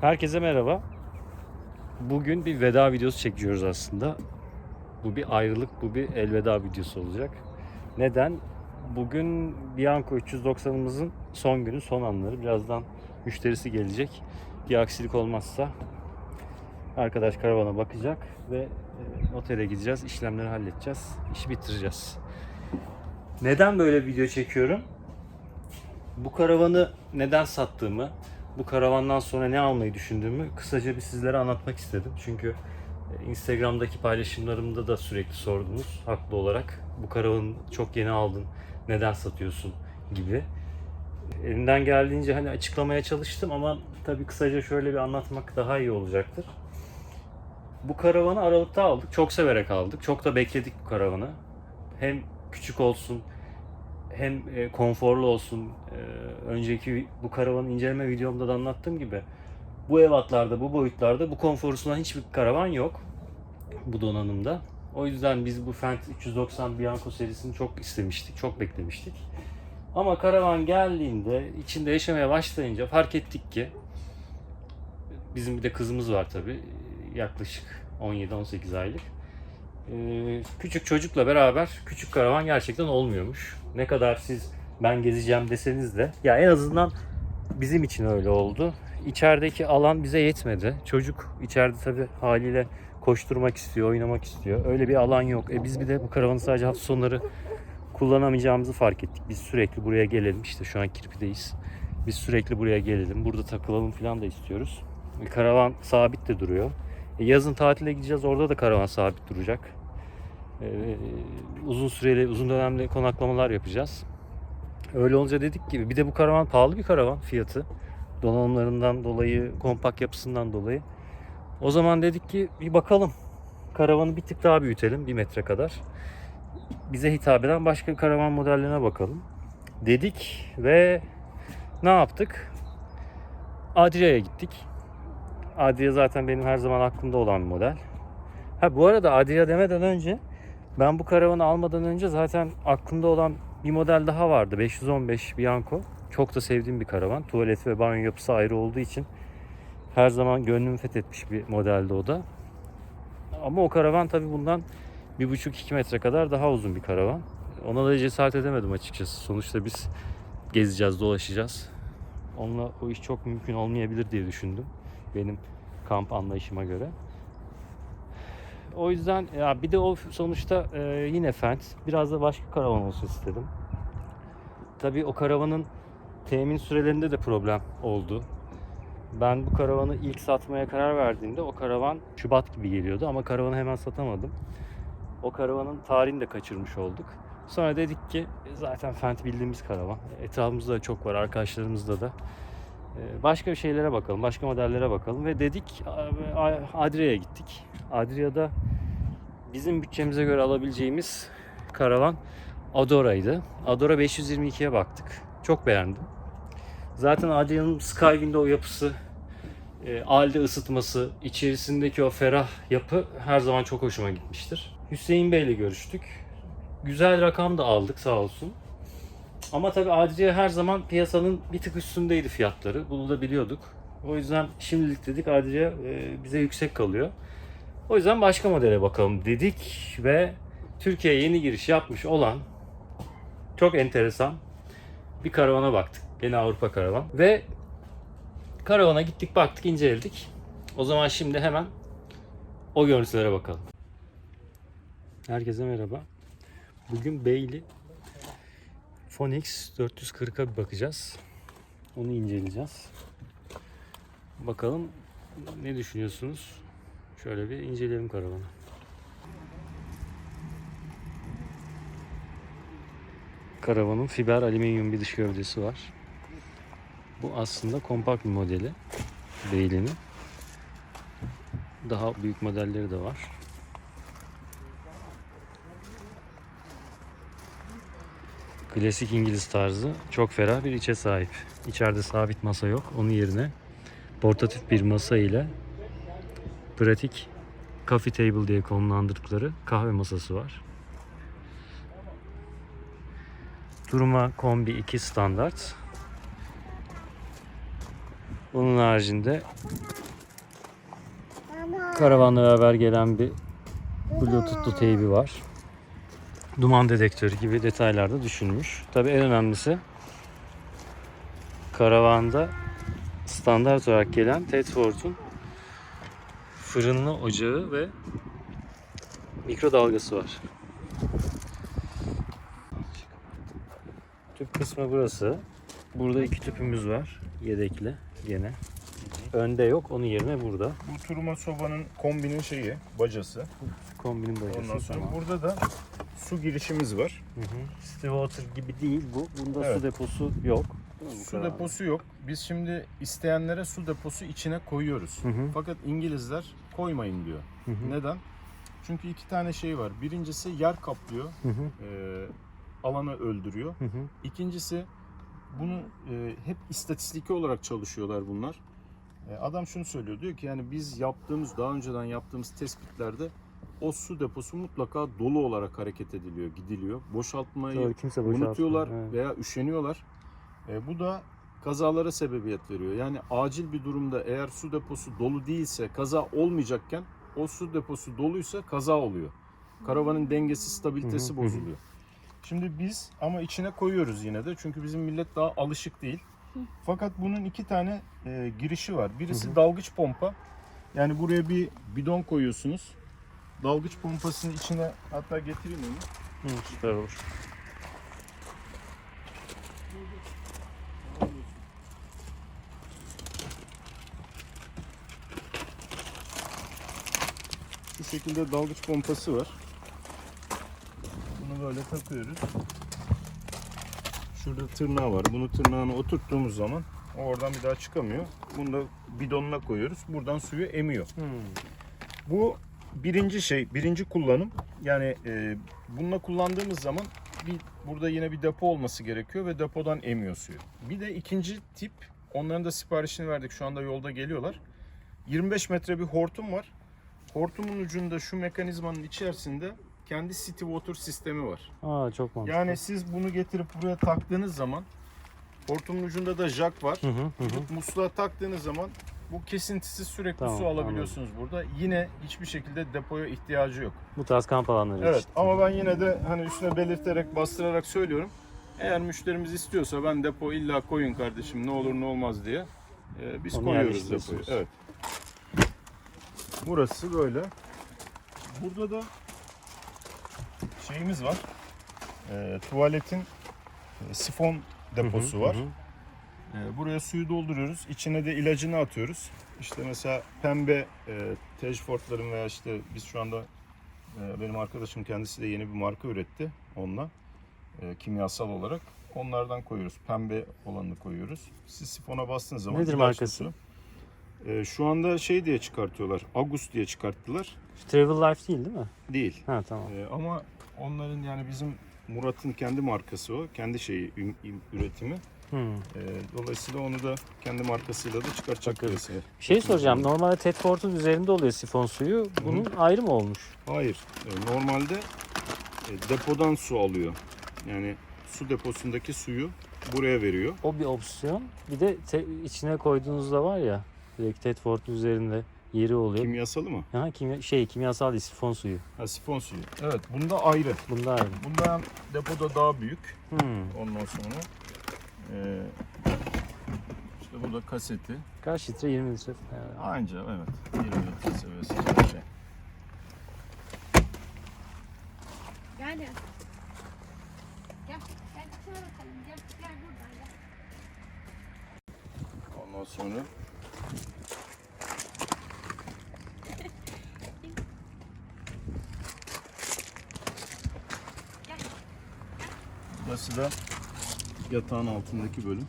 Herkese merhaba. Bugün bir veda videosu çekiyoruz aslında. Bu bir ayrılık, bu bir elveda videosu olacak. Neden? Bugün Bianco 390'ımızın son günü, son anları. Birazdan müşterisi gelecek. Bir aksilik olmazsa arkadaş karavana bakacak ve e, notere gideceğiz, işlemleri halledeceğiz, işi bitireceğiz. Neden böyle video çekiyorum? Bu karavanı neden sattığımı, bu karavandan sonra ne almayı düşündüğümü kısaca bir sizlere anlatmak istedim. Çünkü e, Instagram'daki paylaşımlarımda da sürekli sordunuz haklı olarak. Bu karavanı çok yeni aldın, neden satıyorsun gibi. Elimden geldiğince hani açıklamaya çalıştım ama tabii kısaca şöyle bir anlatmak daha iyi olacaktır. Bu karavanı Aralık'ta aldık. Çok severek aldık. Çok da bekledik bu karavanı. Hem küçük olsun, hem e, konforlu olsun. E, önceki bu karavanın inceleme videomda da anlattığım gibi bu evatlarda, bu boyutlarda bu konforu sunan hiçbir karavan yok bu donanımda. O yüzden biz bu Fendt 390 Bianco serisini çok istemiştik, çok beklemiştik. Ama karavan geldiğinde, içinde yaşamaya başlayınca fark ettik ki bizim bir de kızımız var tabii. Yaklaşık 17-18 aylık. Ee, küçük çocukla beraber küçük karavan gerçekten olmuyormuş. Ne kadar siz ben gezeceğim deseniz de ya en azından bizim için öyle oldu. İçerideki alan bize yetmedi. Çocuk içeride tabii haliyle koşturmak istiyor, oynamak istiyor. Öyle bir alan yok. E biz bir de bu karavanı sadece hafta sonları kullanamayacağımızı fark ettik. Biz sürekli buraya gelelim. İşte şu an Kirpi'deyiz. Biz sürekli buraya gelelim. Burada takılalım falan da istiyoruz. E, karavan sabit de duruyor. E, yazın tatile gideceğiz. Orada da karavan sabit duracak. E, uzun süreli, uzun dönemli konaklamalar yapacağız. Öyle olunca dedik ki bir de bu karavan pahalı bir karavan fiyatı. Donanımlarından dolayı, kompakt yapısından dolayı. O zaman dedik ki bir bakalım. Karavanı bir tık daha büyütelim bir metre kadar. Bize hitap eden başka karavan modellerine bakalım. Dedik ve ne yaptık? Adria'ya gittik. Adria zaten benim her zaman aklımda olan bir model. Ha bu arada Adria demeden önce ben bu karavanı almadan önce zaten aklımda olan bir model daha vardı. 515 Bianco. Çok da sevdiğim bir karavan. Tuvalet ve banyo yapısı ayrı olduğu için her zaman gönlümü fethetmiş bir modeldi o da. Ama o karavan tabii bundan 1,5-2 metre kadar daha uzun bir karavan. Ona da cesaret edemedim açıkçası. Sonuçta biz gezeceğiz, dolaşacağız. Onunla o iş çok mümkün olmayabilir diye düşündüm. Benim kamp anlayışıma göre. O yüzden ya bir de o sonuçta e, yine Fendt. Biraz da başka karavan olsun istedim. Tabii o karavanın temin sürelerinde de problem oldu. Ben bu karavanı ilk satmaya karar verdiğimde o karavan Şubat gibi geliyordu ama karavanı hemen satamadım. O karavanın tarihini de kaçırmış olduk. Sonra dedik ki "E, zaten Fendt bildiğimiz karavan. Etrafımızda da çok var, arkadaşlarımızda da. Ee, Başka bir şeylere bakalım, başka modellere bakalım ve dedik Adria'ya gittik. Adria'da bizim bütçemize göre alabileceğimiz karavan Adora'ydı. Adora 522'ye baktık. Çok beğendim. Zaten Adria'nın Sky Window yapısı, e, alde ısıtması, içerisindeki o ferah yapı her zaman çok hoşuma gitmiştir. Hüseyin Bey ile görüştük. Güzel rakam da aldık sağ olsun. Ama tabii Adria her zaman piyasanın bir tık üstündeydi fiyatları. Bunu da biliyorduk. O yüzden şimdilik dedik Adria e, bize yüksek kalıyor. O yüzden başka modele bakalım dedik ve Türkiye'ye yeni giriş yapmış olan çok enteresan bir karavana baktık. Yine Avrupa karavan. Ve karavana gittik baktık inceledik. O zaman şimdi hemen o görüntülere bakalım. Herkese merhaba. Bugün Beyli Phoenix 440'a bir bakacağız. Onu inceleyeceğiz. Bakalım ne düşünüyorsunuz? Şöyle bir inceleyelim karavanı. Karavanın fiber alüminyum bir dış gövdesi var. Bu aslında kompakt bir modeli. Beyli'nin. Daha büyük modelleri de var. Klasik İngiliz tarzı çok ferah bir içe sahip. İçeride sabit masa yok. Onun yerine portatif bir masa ile pratik coffee table diye konumlandırdıkları kahve masası var. Duruma kombi 2 standart. Bunun haricinde karavanla beraber gelen bir Bluetooth'lu teybi var. Duman dedektörü gibi detaylar da düşünmüş. Tabii en önemlisi karavanda standart olarak gelen Tedford'un fırınlı ocağı ve mikrodalgası var. Tüp kısmı burası. Burada iki tüpümüz var. Yedekli gene. Önde yok. Onun yerine burada. Bu turuma sobanın kombinin şeyi, bacası. Kombinin bacası. Ondan sonra tamam. burada da su girişimiz var. Hı hı. Stillwater gibi değil bu. Bunda su Evet. deposu yok. Değil mi bu Su karavanda? deposu yok. Biz şimdi isteyenlere su deposu içine koyuyoruz. Hı hı. Fakat İngilizler koymayın diyor. Hı hı. Neden? Çünkü iki tane şey var. Birincisi yer kaplıyor, Hı hı. e, alanı öldürüyor. Hı hı. İkincisi bunu e, hep istatistiki olarak çalışıyorlar bunlar. E, adam şunu söylüyor diyor ki yani biz yaptığımız daha önceden yaptığımız tespitlerde o su deposu mutlaka dolu olarak hareket ediliyor, gidiliyor. Boşaltmayı Doğru, kimse unutuyorlar Evet. veya üşeniyorlar. E, bu da kazalara sebebiyet veriyor. Yani acil bir durumda eğer su deposu dolu değilse kaza olmayacakken o su deposu doluysa kaza oluyor. Karavanın dengesi, stabilitesi hı hı. bozuluyor. Şimdi biz ama içine koyuyoruz yine de çünkü bizim millet daha alışık değil. Fakat bunun iki tane e, girişi var. Birisi Hı hı. dalgıç pompa. Yani buraya bir bidon koyuyorsunuz. Dalgıç pompasının içine hatta getireyim onu. Hı, süper olur. Şu şekilde dalgıç pompası var. Bunu böyle takıyoruz. Şurada tırnağı var. Bunu tırnağına oturttuğumuz zaman o oradan bir daha çıkamıyor. Bunu da bidonuna koyuyoruz. Buradan suyu emiyor. Hı. Bu birinci şey, birinci kullanım. Yani e, bununla kullandığımız zaman bir burada yine bir depo olması gerekiyor ve depodan emiyor suyu. Bir de ikinci tip, onların da siparişini verdik. Şu anda yolda geliyorlar. 25 metre bir hortum var. Hortumun ucunda şu mekanizmanın içerisinde kendi city water sistemi var. Aa çok mantıklı. Yani siz bunu getirip buraya taktığınız zaman hortumun ucunda da jack var. Hı hı. hı. Musluğa taktığınız zaman bu kesintisiz sürekli Tamam, su alabiliyorsunuz burada. Yine hiçbir şekilde depoya ihtiyacı yok. Bu tarz kamp alanları Evet için. ama ben yine de hani üstüne belirterek bastırarak söylüyorum. Eğer müşterimiz istiyorsa ben depo illa koyun kardeşim ne olur ne olmaz diye e, biz Onu koyuyoruz depoyu. yerleştiriyorsunuz. Evet. Burası böyle. Burada da şeyimiz var. E, tuvaletin e, sifon deposu Hı hı, var. hı hı. Ee, Buraya suyu dolduruyoruz. İçine de ilacını atıyoruz. İşte mesela pembe e, Tejfortların veya işte biz şu anda e, benim arkadaşım kendisi de yeni bir marka üretti onunla. E, kimyasal olarak. Onlardan koyuyoruz. Pembe olanını koyuyoruz. Siz sifona bastığınız zaman Nedir markası? E, şu anda şey diye çıkartıyorlar. Agus diye çıkarttılar. Travel Life değil değil mi? Değil. Ha tamam. E, ama onların yani bizim Murat'ın kendi markası o. Kendi şeyi üretimi. Hı. Ee, dolayısıyla onu da kendi markasıyla da çıkartacak Bakarız. piyasaya. Şey soracağım. Normalde Tedford'un üzerinde oluyor sifon suyu. Bunun ayrı mı olmuş? Hayır. e, Normalde e, depodan su alıyor. Yani su deposundaki suyu buraya veriyor. O bir opsiyon. Bir de te- içine koyduğunuzda var ya direkt Tedford'un üzerinde yeri oluyor. Kimyasalı mı? Ha, kimya, şey kimyasal değil sifon suyu. Ha sifon suyu. Evet. Bunda ayrı. Bunda ayrı. Bunda depoda daha büyük. Hmm. Ondan sonra e, işte bu da kaseti. Kaç litre? 20 litre. Ha, Anca evet. 20 litre seviyesinde bir şey. Gel. Gel. Gel içine bakalım. Gel, gel buradan gel. Ondan sonra Burası da yatağın altındaki bölüm.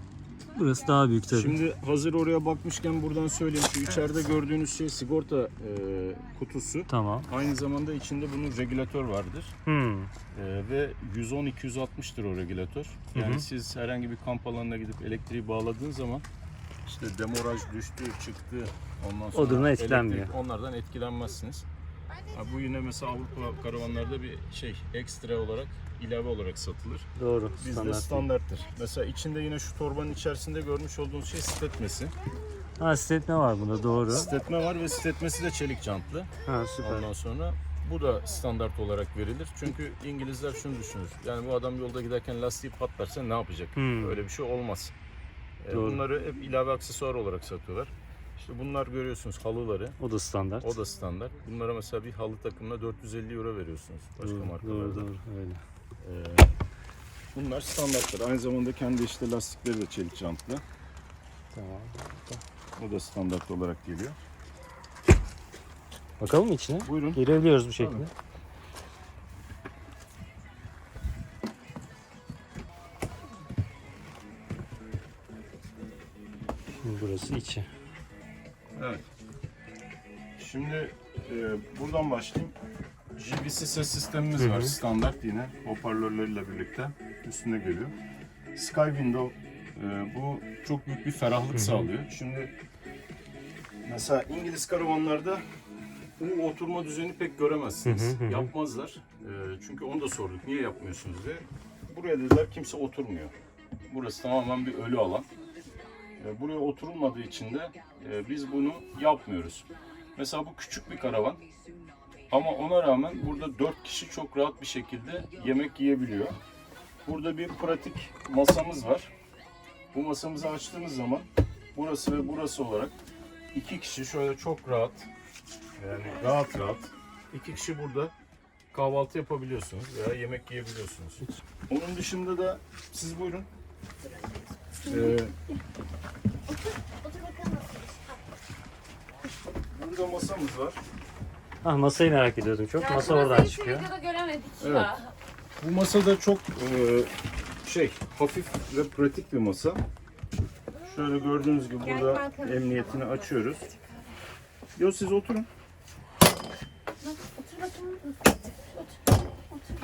Burası daha büyük tabii. Şimdi hazır oraya bakmışken buradan söyleyeyim. Şu içeride gördüğünüz şey sigorta e, kutusu. Tamam. Aynı zamanda içinde bunun regülatör vardır. Hmm. E, ve 110-260'tır o regülatör. Yani Hı hı. siz herhangi bir kamp alanına gidip elektriği bağladığın zaman işte demoraj düştü, çıktı. Ondan sonra durumdan elektrik- etkilenmiyor. onlardan etkilenmezsiniz. Ha, bu yine mesela Avrupa karavanlarda bir şey ekstra olarak ilave olarak satılır. Doğru. Bizde standart. standarttır. Mesela içinde yine şu torbanın içerisinde görmüş olduğunuz şey spetmesi. Ha stetme var bunda doğru. Stetme var ve stetmesi de çelik jantlı. Ha süper. Ondan sonra bu da standart olarak verilir. Çünkü İngilizler şunu düşünür. Yani bu adam yolda giderken lastiği patlarsa ne yapacak? Hmm. Öyle bir şey olmaz. Ee, Doğru. Bunları hep ilave aksesuar olarak satıyorlar. İşte bunlar görüyorsunuz halıları. O da standart. O da standart. Bunlara mesela bir halı takımına 450 euro veriyorsunuz başka doğru, markalarda. doğru, doğru öyle. Ee, bunlar standartlar. Aynı zamanda kendi işte lastikleri de çelik jantlı. Tamam. O da standart olarak geliyor. Bakalım içine? Buyurun. Girebiliyoruz bu şekilde. Şimdi burası içi. Evet. Şimdi e, buradan başlayayım. JVC ses sistemimiz Hı var. hı. Standart yine hoparlörleriyle birlikte üstüne geliyor. Sky Window e, bu çok büyük bir ferahlık hı. sağlıyor. Şimdi mesela İngiliz karavanlarda bu oturma düzeni pek göremezsiniz. Hı hı hı hı. Yapmazlar. E, çünkü onu da sorduk. Niye yapmıyorsunuz diye. Buraya dediler kimse oturmuyor. Burası tamamen bir ölü alan. E, Buraya oturulmadığı için de e, biz bunu yapmıyoruz. Mesela bu küçük bir karavan. Ama ona rağmen burada 4 kişi çok rahat bir şekilde yemek yiyebiliyor. Burada bir pratik masamız var. Bu masamızı açtığımız zaman burası ve burası olarak iki kişi şöyle çok rahat yani rahat rahat iki kişi burada kahvaltı yapabiliyorsunuz veya yemek yiyebiliyorsunuz. Onun dışında da siz buyurun. Ee, Otur bakalım nasıl. Burada masamız var. Ah masayı merak ediyordum çok. Ya Masa oradan masayı çıkıyor. Videoda göremedik Evet. ya. Bu masa da çok e, şey hafif ve pratik bir masa. Şöyle gördüğünüz gibi Gel burada emniyetini açıyoruz. Yo siz oturun. Otur. Otur.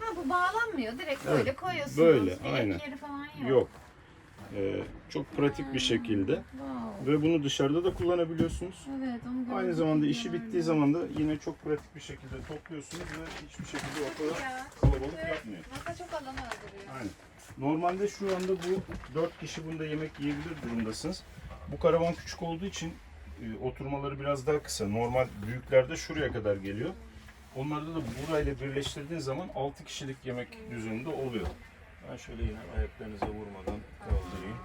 Ha bu bağlanmıyor. Direkt Evet, böyle koyuyorsunuz. böyle, Direkt aynen. yeri falan yok. Yok. E, çok pratik bir şekilde Wow. ve bunu dışarıda da kullanabiliyorsunuz. Evet onu. Aynı zamanda işi bittiği zaman da yine çok pratik bir şekilde topluyorsunuz ve hiçbir şekilde ortada kalabalık yapmıyor. Masa çok alanı öldürüyor. Aynen. Normalde şu anda bu 4 kişi bunda yemek yiyebilir durumdasınız. Bu karavan küçük olduğu için e, oturmaları biraz daha kısa. Normal büyüklerde şuraya kadar geliyor. Onlarda da burayla birleştirdiğin zaman 6 kişilik yemek düzeninde oluyor. Ben şöyle yine ayaklarınıza vurmadan kaldırayım.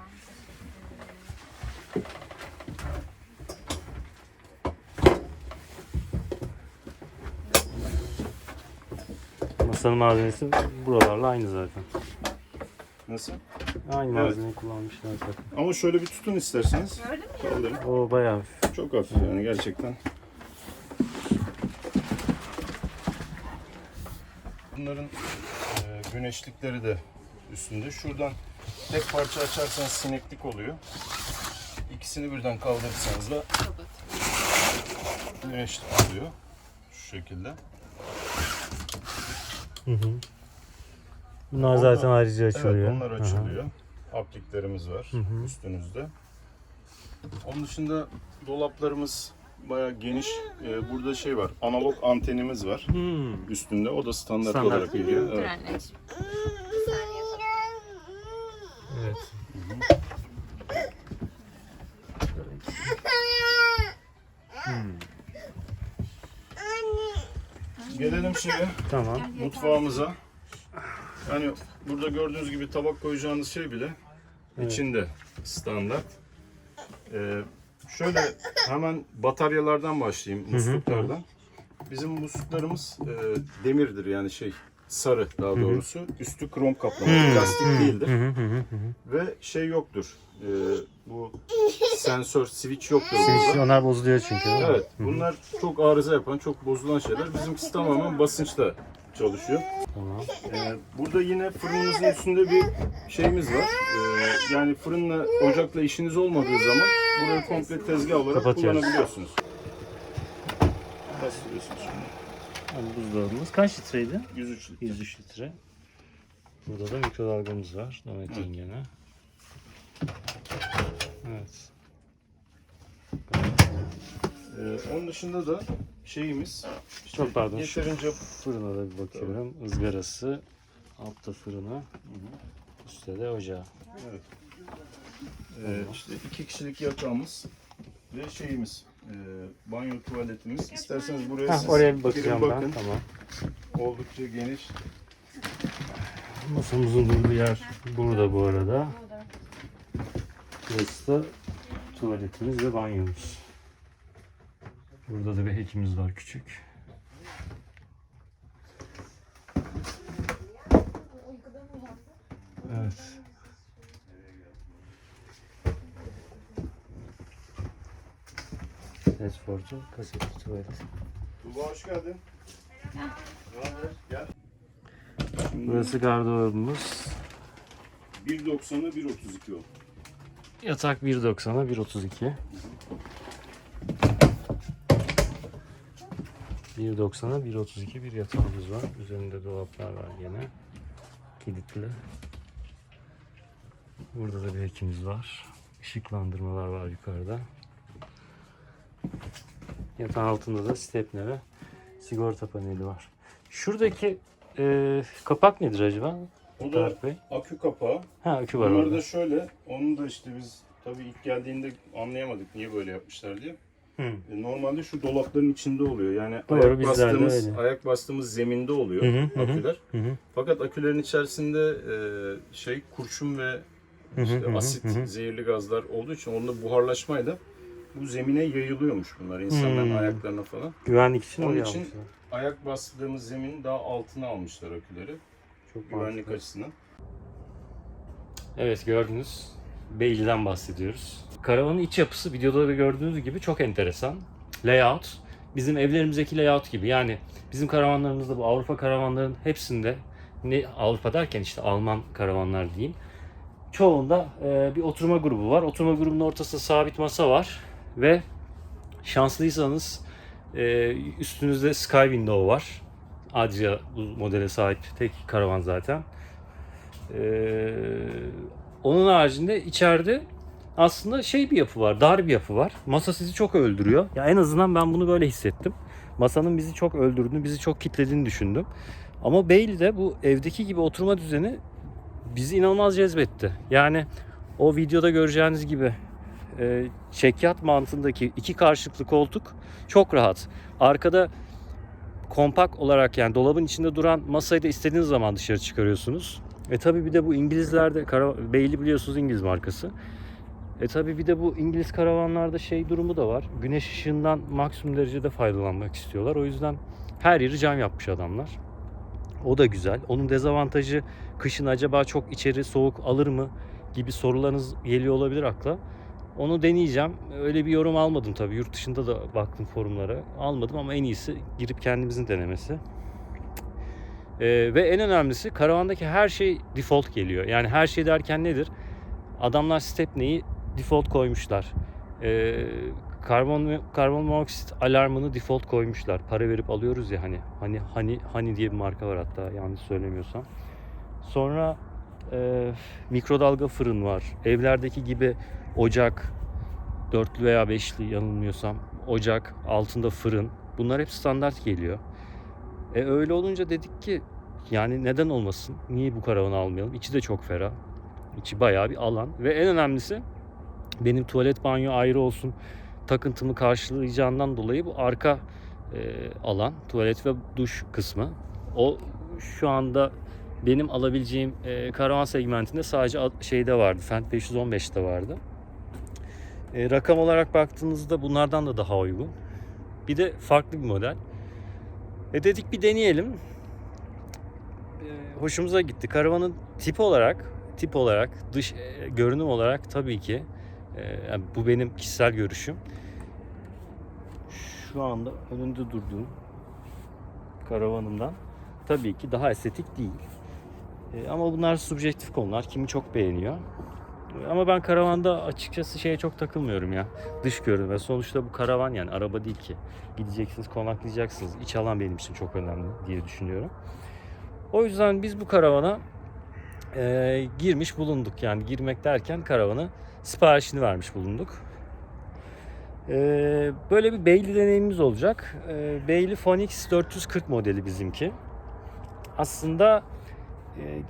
Masanın malzemesi buralarla aynı zaten. Nasıl? Aynı Evet. malzemeyi kullanmışlar zaten. Ama şöyle bir tutun isterseniz. Gördün mü? Kaldırın. O bayağı hafif. Çok hafif yani gerçekten. Bunların e, güneşlikleri de üstünde. Şuradan tek parça açarsanız sineklik oluyor. İkisini birden kaldırırsanız da güneşlik oluyor. Şu şekilde. Hı hı. Bunlar Onlar- zaten ayrıca açılıyor. Evet onlar Aha. açılıyor. Apliklerimiz var Hı hı. üstünüzde. Onun dışında dolaplarımız bayağı geniş. E, burada şey var. Analog antenimiz var. Hmm. üstünde. O da standart, Standart. olarak geliyor. Evet. Evet. Gelelim şeye, Tamam. mutfağımıza. Yani burada gördüğünüz gibi tabak koyacağınız şey bile Evet. içinde standart. Ee, şöyle hemen bataryalardan başlayayım, musluklardan. Bizim musluklarımız e, demirdir yani şey sarı daha doğrusu. Üstü krom kaplama, plastik değildir. Hı hı hı hı. Ve şey yoktur. Ee, bu sensör, switch yoktur. Switch, onlar bozuluyor çünkü. Evet, bunlar çok arıza yapan, çok bozulan şeyler. Bizimkisi tamamen basınçla çalışıyor. Tamam. Ee, burada yine fırınımızın üstünde bir şeyimiz var. Ee, yani fırınla, ocakla işiniz olmadığı zaman burayı komple tezgah olarak kullanabiliyorsunuz. Bastırıyorsunuz şimdi. Yani buzdolabımız kaç litreydi? 103 litre. 103 litre. Burada da mikrodalgamız var. Dometin gene. Evet. Ee, onun dışında da şeyimiz, işte Çok pardon, şu- yeterince Fırına da bir bakıyorum. Izgarası. Altta fırını, üstte de ocağı. Evet. Ee, işte iki kişilik yatağımız ve şeyimiz, e, banyo tuvaletimiz. İsterseniz buraya Heh, siz oraya bir girin bakacağım bakın. ben. Tamam. Oldukça geniş. Masamızın durduğu yer burada bu arada. Burası da tuvaletimiz ve banyomuz. Burada da bir hekimiz var küçük. Evet. Transportu, kasetli tuvalet. Tuba hoş geldin. Haber? Gel. Burası gardırobumuz. 1.90'a 1.32 o. Yatak 1.90'a 1.32. 1.90'a 1.32 bir yatağımız var. Üzerinde dolaplar var yine. Kilitli. Burada da bir hekimiz var. Işıklandırmalar var yukarıda. Yatağın altında da stepne ve sigorta paneli var. Şuradaki e, kapak nedir acaba? O da Tarık Bey. akü kapağı. Ha akü var Bunlar orada. da şöyle. Onu da işte biz tabii ilk geldiğinde anlayamadık niye böyle yapmışlar diye. Hı. E, Normalde şu dolapların içinde oluyor. Yani Doğru, ayak bizlerde bastığımız öyle. ayak bastığımız zeminde oluyor Hı hı, hı hı. aküler. Hı hı. Fakat akülerin içerisinde e, şey kurşun ve Hı hı, işte hı hı, asit, hı hı. zehirli gazlar olduğu için onda buharlaşmayla bu zemine yayılıyormuş bunlar insanların Hmm. ayaklarına falan. Güvenlik için Onun oraya için- almışlar. Ayak bastığımız zeminin daha altına almışlar aküleri. Çok Güvenlik mantıklı. açısından. Evet gördünüz. Beyli'den bahsediyoruz. Karavanın iç yapısı videoda da gördüğünüz gibi çok enteresan. Layout bizim evlerimizdeki layout gibi. Yani bizim karavanlarımızda bu Avrupa karavanların hepsinde ne Avrupa derken işte Alman karavanlar diyeyim. Çoğunda e, bir oturma grubu var. Oturma grubunun ortasında sabit masa var ve şanslıysanız e, üstünüzde sky window var. Adria bu modele sahip tek karavan zaten. Ee, onun haricinde içeride aslında şey bir yapı var, dar bir yapı var. Masa sizi çok öldürüyor. Ya en azından ben bunu böyle hissettim. Masanın bizi çok öldürdüğünü, bizi çok kitlediğini düşündüm. Ama Bailey'de bu evdeki gibi oturma düzeni bizi inanılmaz cezbetti. Yani o videoda göreceğiniz gibi e, çekyat mantığındaki iki karşılıklı koltuk çok rahat. Arkada kompak olarak yani dolabın içinde duran masayı da istediğiniz zaman dışarı çıkarıyorsunuz. E tabi bir de bu İngilizlerde Bailey biliyorsunuz İngiliz markası. E tabi bir de bu İngiliz karavanlarda şey durumu da var. Güneş ışığından maksimum derecede faydalanmak istiyorlar. O yüzden her yeri cam yapmış adamlar. O da güzel. Onun dezavantajı kışın acaba çok içeri soğuk alır mı gibi sorularınız geliyor olabilir akla. Onu deneyeceğim. Öyle bir yorum almadım tabii. Yurt dışında da baktım forumlara. Almadım ama en iyisi girip kendimizin denemesi. Ee, ve en önemlisi karavandaki her şey default geliyor. Yani her şey derken nedir? Adamlar Stepney'i default koymuşlar. Ee, karbon karbon monoksit alarmını default koymuşlar. Para verip alıyoruz ya hani hani hani hani diye bir marka var hatta yanlış söylemiyorsam. Sonra e, mikrodalga fırın var. Evlerdeki gibi ocak dörtlü veya beşli yanılmıyorsam ocak altında fırın bunlar hep standart geliyor. E öyle olunca dedik ki yani neden olmasın? Niye bu karavanı almayalım? İçi de çok ferah. İçi bayağı bir alan ve en önemlisi benim tuvalet banyo ayrı olsun takıntımı karşılayacağından dolayı bu arka e, alan tuvalet ve duş kısmı o şu anda benim alabileceğim e, karavan segmentinde sadece ad- şeyde vardı. Fendt 515'te vardı. E, rakam olarak baktığınızda bunlardan da daha uygun. Bir de farklı bir model. E dedik bir deneyelim. E, hoşumuza gitti. Karavanın tip olarak, tip olarak, dış e, görünüm olarak tabii ki e, yani bu benim kişisel görüşüm. Şu anda önünde durduğum karavanımdan tabii ki daha estetik değil. E, ama bunlar subjektif konular. Kimi çok beğeniyor. Ama ben karavanda açıkçası şeye çok takılmıyorum ya. Dış görünüme. Sonuçta bu karavan yani araba değil ki. Gideceksiniz, konaklayacaksınız. İç alan benim için çok önemli diye düşünüyorum. O yüzden biz bu karavana e, girmiş bulunduk. Yani girmek derken karavana siparişini vermiş bulunduk. E, böyle bir Bailey deneyimimiz olacak. E, Bailey Phoenix 440 modeli bizimki. Aslında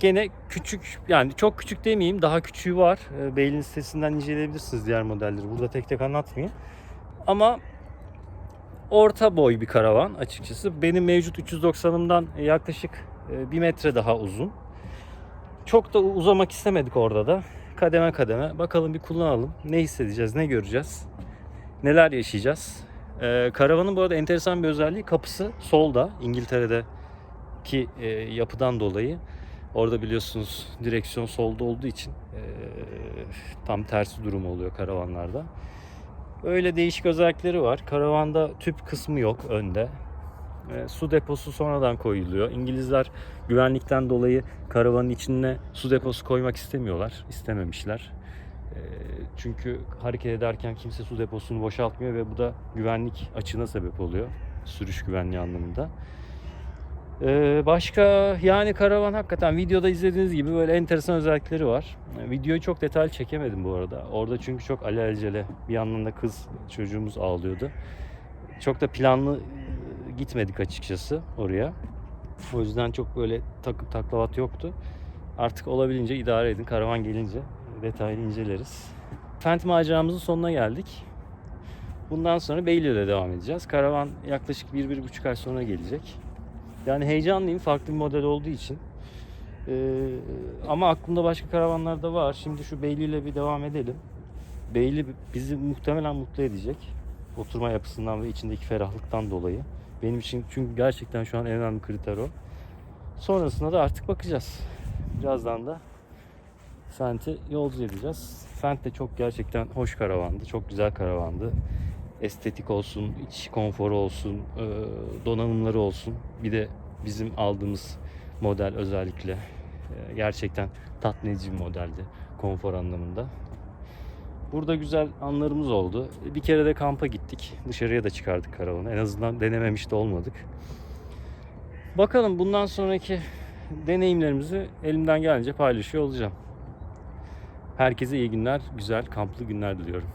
gene küçük yani çok küçük demeyeyim daha küçüğü var. E, Beylin sitesinden inceleyebilirsiniz diğer modelleri. Burada tek tek anlatmayayım. Ama orta boy bir karavan açıkçası. Benim mevcut 390'ımdan yaklaşık e, bir metre daha uzun. Çok da uzamak istemedik orada da. Kademe kademe. Bakalım bir kullanalım. Ne hissedeceğiz, ne göreceğiz. Neler yaşayacağız. Ee, karavanın bu arada enteresan bir özelliği kapısı solda. İngiltere'deki e, yapıdan dolayı. Orada biliyorsunuz direksiyon solda olduğu için tam tersi durum oluyor karavanlarda. Öyle değişik özellikleri var. Karavanda tüp kısmı yok önde. Su deposu sonradan koyuluyor. İngilizler güvenlikten dolayı karavanın içine su deposu koymak istemiyorlar. istememişler. Çünkü hareket ederken kimse su deposunu boşaltmıyor ve bu da güvenlik açığına sebep oluyor. Sürüş güvenliği anlamında. E, başka yani karavan hakikaten videoda izlediğiniz gibi böyle enteresan özellikleri var. E, videoyu çok detaylı çekemedim bu arada. Orada çünkü çok alelacele bir yandan da kız çocuğumuz ağlıyordu. Çok da planlı e, gitmedik açıkçası oraya. O yüzden çok böyle takıp taklavat yoktu. Artık olabildiğince idare edin. Karavan gelince detaylı inceleriz. Fent maceramızın sonuna geldik. Bundan sonra Beyli'yle devam edeceğiz. Karavan yaklaşık 1-1,5 ay sonra gelecek. Yani heyecanlıyım farklı bir model olduğu için. Ee, ama aklımda başka karavanlar da var. Şimdi şu Beyli ile bir devam edelim. Beyli bizi muhtemelen mutlu edecek. Oturma yapısından ve içindeki ferahlıktan dolayı. Benim için çünkü gerçekten şu an en önemli kriter o. Sonrasında da artık bakacağız. Birazdan da Fent'i yolcu edeceğiz. Fent de çok gerçekten hoş karavandı. Çok güzel karavandı. Estetik olsun, iç konforu olsun, e, donanımları olsun. Bir de bizim aldığımız model özellikle e, gerçekten tatmin edici bir modeldi konfor anlamında. Burada güzel anlarımız oldu. Bir kere de kampa gittik. Dışarıya da çıkardık karavanı. En azından denememiş de olmadık. Bakalım bundan sonraki deneyimlerimizi elimden gelince paylaşıyor olacağım. Herkese iyi günler, güzel kamplı günler diliyorum.